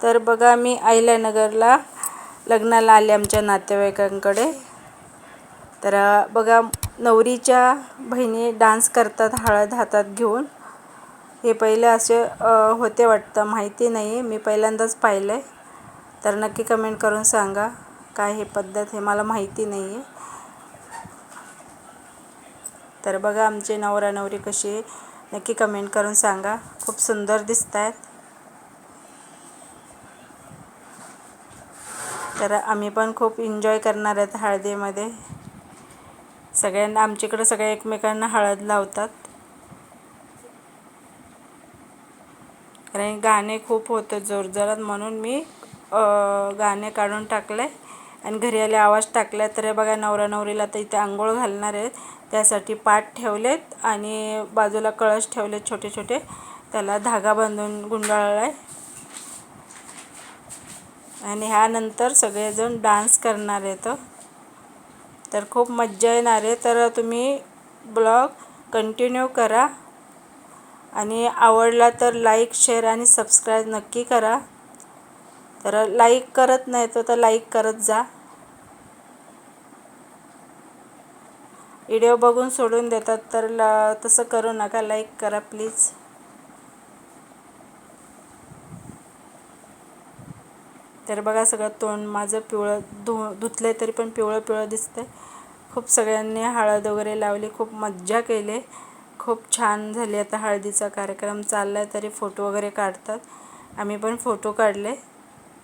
तर बघा मी अहिल्यानगरला लग्नाला आले आमच्या नातेवाईकांकडे. तर बघा नवरीच्या बहिणी डान्स करतात हळद हातात घेऊन. हे पहिले असे होते वाटतं माहिती नाही मी पहिल्यांदाच पाहिलं आहे तर नक्की कमेंट करून सांगा काय हे पद्धत हे मला माहिती नाही आहे तर बघा आमचे नवरा नवरी कशी आहे, नक्की कमेंट करून सांगा. खूप सुंदर दिसत आहेत तर आम्ही पण खूप एन्जॉय करणार आहेत हळदीमध्ये. सगळ्यांना आमच्याकडे सगळ्या एकमेकांना हळद लावतात. कारण गाणे खूप होतं जोरजोरात म्हणून मी गाणे काढून टाकले. आणि घरी आले आवाज टाकला तर बघा नवरा नवरीला तर इथे आंघोळ घालणार आहेत. त्यासाठी पाट ठेवलेत आणि बाजूला कळश ठेवलेत छोटे छोटे. त्याला धागा बांधून गुंडाळला आहे आणि ह्यानंतर सगळेजण डान्स करणार आहेत तर खूप मज्जा येणार आहे. तर तुम्ही ब्लॉग कंटिन्यू करा. आणि आवडला तर लाईक शेअर आणि सबस्क्राईब नक्की करा. तर लाईक करत नाही तो तर लाईक करत जा. व्हिडिओ बघून सोडून देतात तर ल तसं करू नका. लाईक करा प्लीज. तर बघा सगळं तोंड माझं पिवळं धु धुतलं तरी पण पिवळं पिवळं दिसतंय. खूप सगळ्यांनी हळद वगैरे लावली खूप मज्जा केली. खूप छान झाली आता हळदीचा कार्यक्रम. चालला आहे तरी फोटो वगैरे काढतात. आम्ही पण फोटो काढले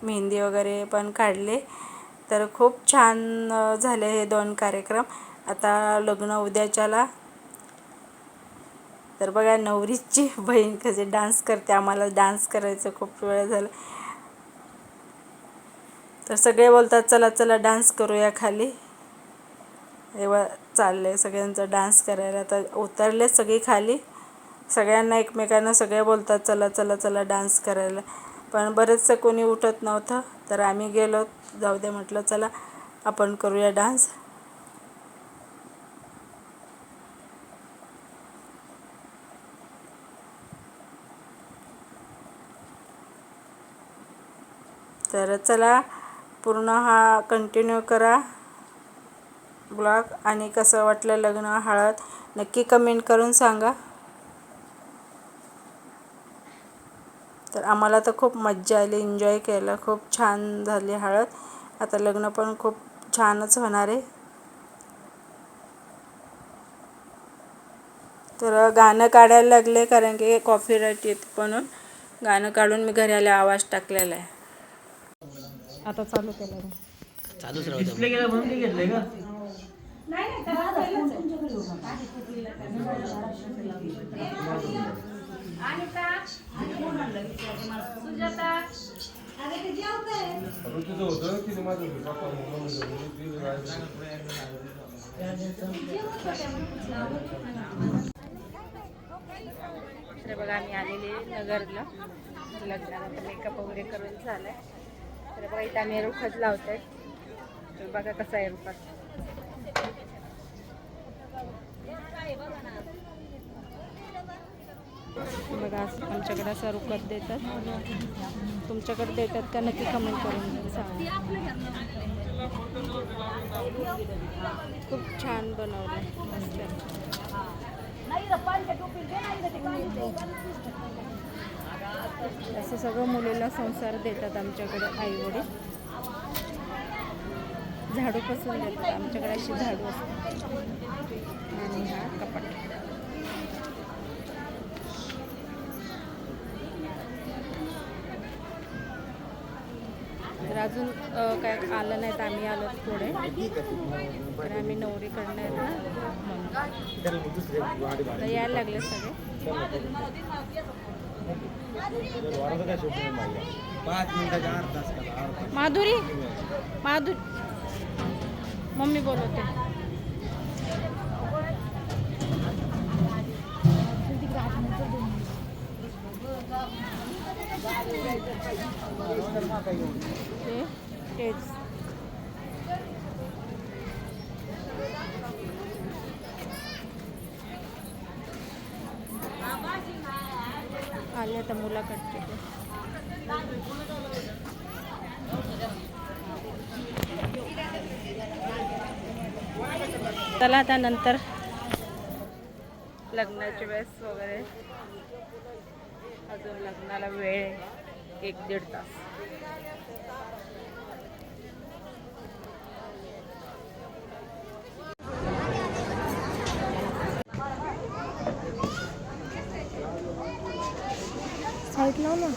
मेहंदी वगैरे पण काढले. तर खूप छान झाले हे दोन कार्यक्रम. आता लग्न उद्याच्याला. तर बघा नवरीची बहीण कसे डान्स करते आम्हाला डान्स करायचं खूप वेळ झाला. तर सगळे बोलतात चला चला डान्स करूया खाली. तेव्हा चाललं आहे डान्स करायला. तर उतरले सगळी खाली. सगळ्यांना एकमेकांना सगळे बोलतात चला चला चला डान्स करायला. पण बरेचसं कोणी उठत नव्हतं. तर आम्ही गेलो. जाऊ दे म्हटलं चला आपण करूया डान्स तर चला पूर्ण हा कंटिन्यू करा. ब्लॉग आणि कसं वाटलं लग्न हळद नक्की कमेंट करून सांगा. तर आम्हाला तर खूप मज्जा आली एन्जॉय केलं खूप छान झाली हळद. आता लग्न पण खूप छानच होणार आहे. तर गाणं काढायला लागले कारण की कॉपीराईट येते म्हणून. गाणं काढून मी घरी आले आवाज टाकलेला आहे. आता चालू केलं चालूच राहू डिस्प्ले केला म्हणून ते घेतलंय का? तर बघा आम्ही आलेले नगरला. लग्नाला मेकअप वगैरे करून झालाय. तर बघा इथं आम्ही रुखच लावतोय. तर बघा कसं आहे रुखात. बघा असं आमच्याकडे असं रुखत देतात. तुमच्याकडे देतात का? नक्की कमेंट करून सांगा. खूप छान बनवलं. असतं असं सगळं मुलीला संसार देतात आमच्याकडे आई वडील झाडू पसरून देतात. आमच्याकडे अशी झाडू असतात आणि हा कपाट. तर अजून काय आलं नाही तर आम्ही आलो पुढे. तर आम्ही नवरी आहेत ना यायला लागले सगळे. माधुरी? माधुरी मम्मी बोलवते. ते तेच. आले तर मुलाखत चला आता नंतर लग्नाची वेळेस वगैरे. अजून लग्नाला वेळ एक दीड तास. साईड लाव ना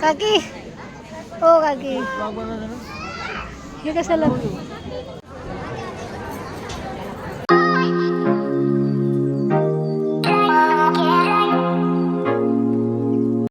काकी हो काकी हे कशाला?